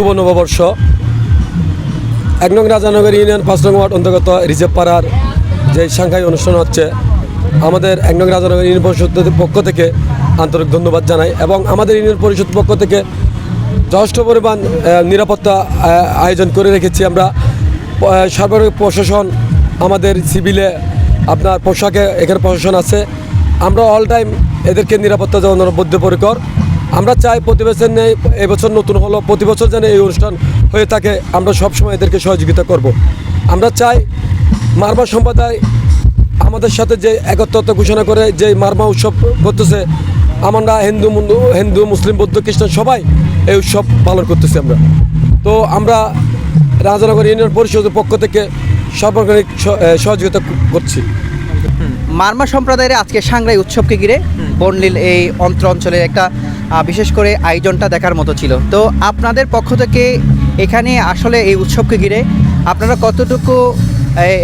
শুভ নববর্ষ। এক নং রাজানগর ইউনিয়ন পাঁচ নং ওয়ার্ড অন্তর্গত রিজার্ভ পাড়ার যে সাংঘাই অনুষ্ঠান হচ্ছে, আমাদের এক নং রাজানগর ইউনিয়ন পরিষদের পক্ষ থেকে আন্তরিক ধন্যবাদ জানাই এবং আমাদের ইউনিয়ন পরিষদ পক্ষ থেকে যথেষ্ট পরিমাণ নিরাপত্তা আয়োজন করে রেখেছি আমরা। সার্বজনীন প্রশাসন আমাদের সিভিলে আপনার পোশাকে এখানে প্রশাসন আছে। আমরা অল টাইম এদেরকে নিরাপত্তা দেওয়ানোর বদ্ধপরিকর। আমরা চাই প্রতি বছর নেই এবছর নতুন হলো প্রতি বছর যেন এই অনুষ্ঠান হয়ে থাকে, আমরা সবসময় এদেরকে সহযোগিতা করব। আমরা চাই মারমা সম্প্রদায় আমাদের সাথে যে একত্রতা ঘোষণা করে, যে মারমা উৎসব করতেছে, আমরা হিন্দু হিন্দু, মুসলিম, বৌদ্ধ, খ্রিস্টান সবাই এই উৎসব পালন করতেছি আমরা তো আমরা রাজনগর ইউনিয়ন পরিষদের পক্ষ থেকে সর্বকারিক স- সহযোগিতা করছি মারমা সম্প্রদায়ের আজকে সাংরাই উৎসবকে ঘিরে বর্ণিল এই অন্ত্র অঞ্চলে একটা বিশেষ করে আয়োজনটা দেখার মতো ছিল। তো আপনাদের পক্ষ থেকে এখানে আসলে এই উৎসবকে ঘিরে আপনারা কতটুকু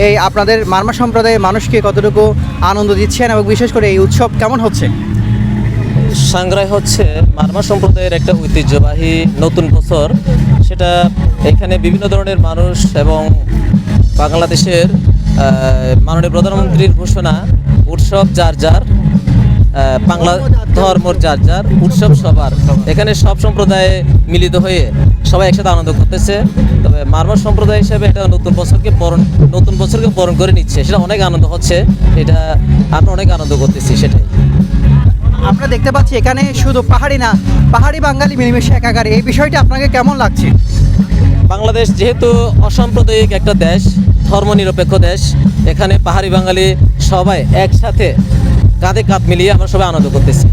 এই আপনাদের মারমা সম্প্রদায়ের মানুষকে কতটুকু আনন্দ দিচ্ছেন এবং বিশেষ করে এই উৎসব কেমন হচ্ছে? সাংগ্রাই হচ্ছে মারমা সম্প্রদায়ের একটা ঐতিহ্যবাহী নতুন বছর। সেটা এখানে বিভিন্ন ধরনের মানুষ এবং বাংলাদেশের মাননীয় প্রধানমন্ত্রীর ঘোষণা, উৎসব যার যার। বাংলা ধর্মর যার যার উৎসব সবার। এখানে সব সম্প্রদায়ে মিলিত হয়ে সবাই একসাথে আনন্দ করতেছে। তবে মারমা সম্প্রদায় হিসেবে এটা নতুন বছরকে বরণ নতুন বছরকে বরণ করে নিচ্ছে। সেটা অনেক আনন্দ হচ্ছে। এটা আমরা অনেক আনন্দ করতেছি সেটাই। আমরা দেখতে পাচ্ছি এখানে শুধু পাহাড়ি না পাহাড়ি বাঙালি মিলেমিশে একাকার। এই বিষয়টা আপনাকে কেমন লাগছে? বাংলাদেশ যেহেতু অসাম্প্রদায়িক একটা দেশ ধর্মনিরপেক্ষ দেশ এখানে পাহাড়ি বাঙালি সবাই একসাথে কাঁধে কাঁধ মিলিয়ে আমরা সবাই আনন্দ করতেছি।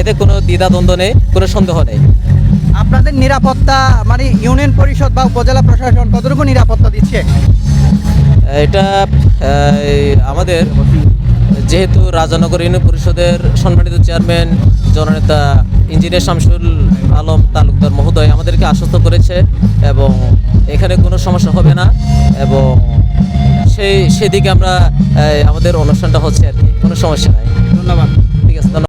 এতে কোনো দ্বিধাদ্বন্দ্ব নেই কোনো সন্দেহ নেই। আপনাদের নিরাপত্তা মানে ইউনিয়ন পরিষদ বা উপজেলা প্রশাসন কতটুকু নিরাপত্তা দিচ্ছে? এটা আমাদের যেহেতু রাজানগর ইউনিয়ন পরিষদের সম্মানিত চেয়ারম্যান জননেতা ইঞ্জিনিয়ার শামসুল আলম তালুকদার মহোদয় আমাদেরকে আশ্বস্ত করেছে এবং এখানে কোনো সমস্যা হবে না এবং সেই সেদিকে আমরা আমাদের অনুষ্ঠানটা হচ্ছে আর কি। কোনো সমস্যা নাই। ধন্যবাদ। ঠিক আছে ধন্যবাদ।